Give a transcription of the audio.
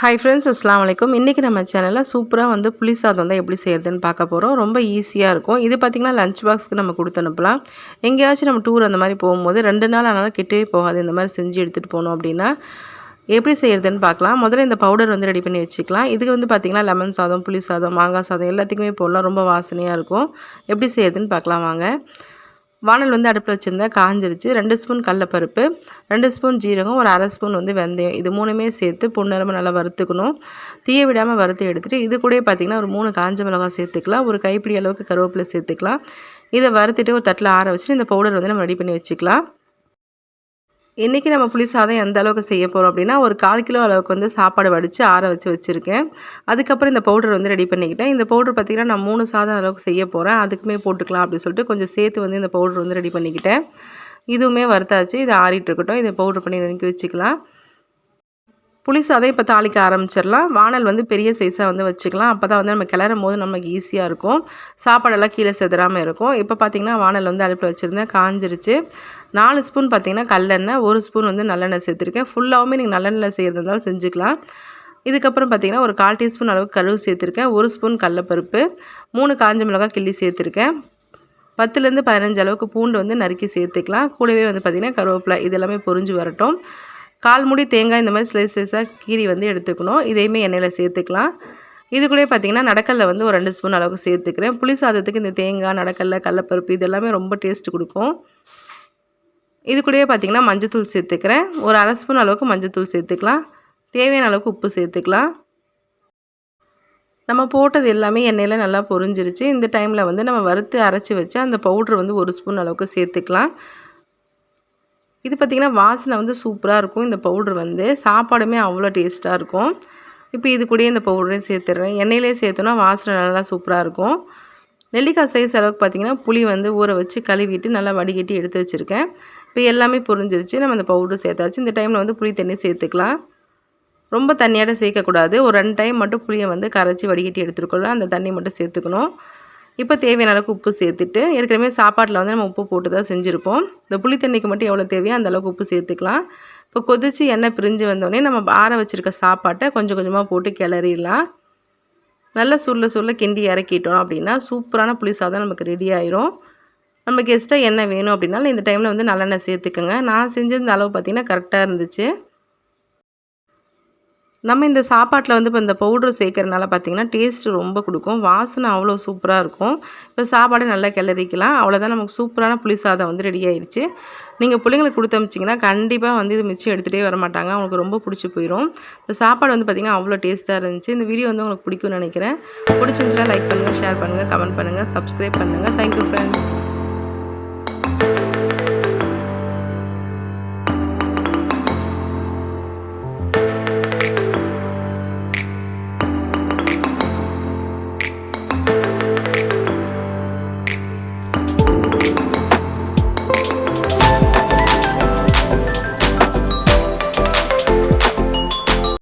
Hi friends அஸ்லாம் வலைக்கும் இன்றைக்கி நம்ம சேனலில் சூப்பராக வந்து புளி சாதம் தான் எப்படி செய்கிறதுன்னு பார்க்க போகிறோம் ரொம்ப ஈஸியாக இருக்கும். இது பார்த்திங்கன்னா லஞ்ச் பாக்ஸ்க்கு நம்ம கொடுத்து அனுப்பலாம். எங்கேயாச்சும் நம்ம டூர் அந்த மாதிரி போகும்போது ரெண்டு நாள் ஆனாலும் கெட்டவே போகாது. இந்த மாதிரி செஞ்சு எடுத்துகிட்டு போனோம் அப்படின்னா எப்படி செய்கிறதுன்னு பார்க்கலாம். முதல்ல இந்த பவுடர் வந்து ரெடி பண்ணி வச்சுக்கலாம். இதுக்கு வந்து பார்த்திங்கன்னா லெமன் சாதம் புளி சாதம் மாங்காய் சாதம் எல்லாத்துக்குமே போடலாம். ரொம்ப வாசனையாக இருக்கும். எப்படி செய்கிறதுன்னு பார்க்கலாம் வாங்க. வானல் வந்து அடுப்பில் வச்சுருந்தேன் காஞ்சிருச்சு. ரெண்டு ஸ்பூன் கடலப்பருப்பு ரெண்டு ஸ்பூன் ஜீரகம் ஒரு அரை ஸ்பூன் வந்து வெந்தயம். இது மூணுமே சேர்த்து பொன்னிறமாக நல்லா வறுத்துக்கணும். தீய விடாமல் வறுத்து எடுத்துகிட்டு இது கூட பார்த்திங்கன்னா ஒரு மூணு காஞ்ச மிளகாய் சேர்த்துக்கலாம். ஒரு கைப்பிடி அளவுக்கு கருவேப்பிலை சேர்த்துக்கலாம். இதை வறுத்துட்டு ஒரு தட்டில் ஆற வச்சுட்டு இந்த பவுடர் வந்து நம்ம ரெடி பண்ணி வச்சுக்கலாம். இன்றைக்கி நம்ம புளி சாதம் எந்த அளவுக்கு செய்ய போகிறோம் அப்படின்னா ஒரு கால் கிலோ அளவுக்கு வந்து சாப்பாடு வடித்து ஆற வச்சு வச்சுருக்கேன். அதுக்கப்புறம் இந்த பவுடர் வந்து ரெடி பண்ணிக்கிட்டேன். இந்த பவுடர் பார்த்திங்கன்னா நான் மூணு சாதம் அளவுக்கு செய்ய போகிறேன் அதுக்குமே போட்டுக்கலாம் அப்படின்னு சொல்லிட்டு கொஞ்சம் சேர்த்து வந்து இந்த பவுடர் வந்து ரெடி பண்ணிக்கிட்டேன். இதுவுமே வறுத்தாச்சு. இதை ஆறிட்டு இருக்கட்டும். இதை பவுடர் பண்ணி நறுக்கி வச்சுக்கலாம். புளி சாதம் இப்போ தாளிக்க ஆரம்பிச்சிடலாம். வானல் வந்து பெரிய சைஸாக வந்து வச்சுக்கலாம். அப்போ தான் வந்து நம்ம கிளறும் போது நமக்கு ஈஸியாக இருக்கும். சாப்பாடெல்லாம் கீழே செதுறாமல் இருக்கும். இப்போ பார்த்திங்கன்னா வானல் வந்து அடுப்பில் வச்சுருந்தேன். காஞ்சிருச்சு. நாலு ஸ்பூன் பார்த்திங்கன்னா கல்லெண்ணெய் ஒரு ஸ்பூன் வந்து நல்லெண்ணெய் சேர்த்துருக்கேன். ஃபுல்லாகவுமே நீங்கள் நல்லெண்ணெய் செய்கிறது இருந்தாலும் செஞ்சுக்கலாம். இதுக்கப்புறம் பார்த்திங்கன்னா ஒரு கால் டீஸ்பூன் அளவுக்கு கழுவு சேர்த்துருக்கேன். ஒரு ஸ்பூன் கடலப்பருப்பு மூணு காஞ்ச மிளகாய் கிள்ளி சேர்த்துருக்கேன். பத்துலேருந்து பதினஞ்சு அளவுக்கு பூண்டு வந்து நறுக்கி சேர்த்துக்கலாம். கூடவே வந்து பார்த்திங்கன்னா கருவேப்பிலை இதெல்லாமே பொறிஞ்சு வரட்டும். கால் முடி தேங்காய் இந்த மாதிரி ஸ்லைஸ் ஸ்லைஸாக கீரி வந்து எடுத்துக்கணும். இதையுமே எண்ணெயில் சேர்த்துக்கலாம். இது கூட பார்த்திங்கன்னா நடக்கல்ல வந்து ஒரு ரெண்டு ஸ்பூன் அளவுக்கு சேர்த்துக்கிறேன். புளி சாதத்துக்கு இந்த தேங்காய் நடக்கல்ல கடலப்பருப்பு இது எல்லாமே ரொம்ப டேஸ்ட் கொடுக்கும். இது கூடயே பார்த்திங்கன்னா மஞ்சத்தூள் சேர்த்துக்கிறேன். ஒரு அரை ஸ்பூன் அளவுக்கு மஞ்சத்தூள் சேர்த்துக்கலாம். தேவையான அளவுக்கு உப்பு சேர்த்துக்கலாம். நம்ம போட்டது எல்லாமே எண்ணெயில் நல்லா பொரிஞ்சிருச்சு. இந்த டைமில் வந்து நம்ம வறுத்து அரைச்சி வச்சு அந்த பவுட்ரு வந்து ஒரு ஸ்பூன் அளவுக்கு சேர்த்துக்கலாம். இது பார்த்திங்கன்னா வாசனை வந்து சூப்பராக இருக்கும். இந்த பவுட்ரு வந்து சாப்பாடுமே அவ்வளோ டேஸ்ட்டாக இருக்கும். இப்போ இது கூடயே இந்த பவுடரையும் சேர்த்துடுறேன் எண்ணெயிலே சேர்த்தோன்னா வாசனை நல்லா சூப்பராக இருக்கும். நெல்லிக்காய் சைஸ் அளவுக்கு பார்த்திங்கன்னா புளி வந்து ஊற வச்சு கழுவிட்டு நல்லா வடிகட்டி எடுத்து வச்சுருக்கேன். இப்போ எல்லாமே புரிஞ்சிருச்சு. நம்ம அந்த பவுடர் சேர்த்தாச்சு. இந்த டைமில் வந்து புளி தண்ணி சேர்த்துக்கலாம். ரொம்ப தண்ணியாட சேர்க்கக்கூடாது. ஒரு ரெண்டு டைம் மட்டும் புளியை வந்து கரைச்சி வடிகட்டி எடுத்துருக்கோம்ல அந்த தண்ணி மட்டும் சேர்த்துக்கணும். இப்போ தேவையான அளவுக்கு உப்பு சேர்த்துட்டு ஏற்கனவே சாப்பாட்டில் வந்து நம்ம உப்பு போட்டு தான் செஞ்சுருப்போம். இந்த புளி தண்ணிக்கு மட்டும் எவ்வளோ தேவையோ அந்தளவுக்கு உப்பு சேர்த்துக்கலாம். இப்போ கொதித்து எண்ணெய் பிரிஞ்சு வந்தோடனே நம்ம ஆற வச்சுருக்க சாப்பாட்டை கொஞ்சம் கொஞ்சமாக போட்டு கிளறிடலாம். நல்லா சுருள சுருள கிண்டி இறக்கிட்டோம் அப்படின்னா சூப்பரான புளி சாதம் நமக்கு ரெடி ஆயிரும். நமக்கு எக்ஸ்ட்ரா எண்ணெய் வேணும் அப்படின்னாலும் இந்த டைமில் வந்து நல்லெண்ணெய் சேர்த்துக்கோங்க. நான் செஞ்சிருந்த அளவு பார்த்திங்கன்னா கரெக்டாக இருந்துச்சு. நம்ம இந்த சாப்பாட்டில் வந்து இப்போ இந்த பவுட்ரு சேர்க்கறனால பார்த்திங்கன்னா டேஸ்ட்டு ரொம்ப கொடுக்கும். வாசனை அவ்வளோ சூப்பராக இருக்கும். இப்போ சாப்பாடு நல்லா கிளறிக்கலாம். அவ்வளோதான் நமக்கு சூப்பரான புளி சாதம் வந்து ரெடி ஆயிடுச்சு. நீங்கள் பிள்ளைங்களுக்கு கொடுத்து அமிச்சிங்கன்னா கண்டிப்பாக வந்து இது மிச்சம் எடுத்துகிட்டே வர மாட்டாங்க. அவங்களுக்கு ரொம்ப பிடிச்சி போயிடும் இந்த சாப்பாடு வந்து பார்த்திங்கன்னா அவ்வளோ டேஸ்ட்டாக இருந்துச்சு. இந்த வீடியோ வந்து உங்களுக்கு பிடிக்கும்னு நினைக்கிறேன். பிடிச்சிருந்துச்சுன்னா லைக் பண்ணுங்கள் ஷேர் பண்ணுங்கள் கமெண்ட் பண்ணுங்கள் சப்ஸ்கிரைப் பண்ணுங்கள் தேங்க்யூ ஃப்ரெண்ட்ஸ்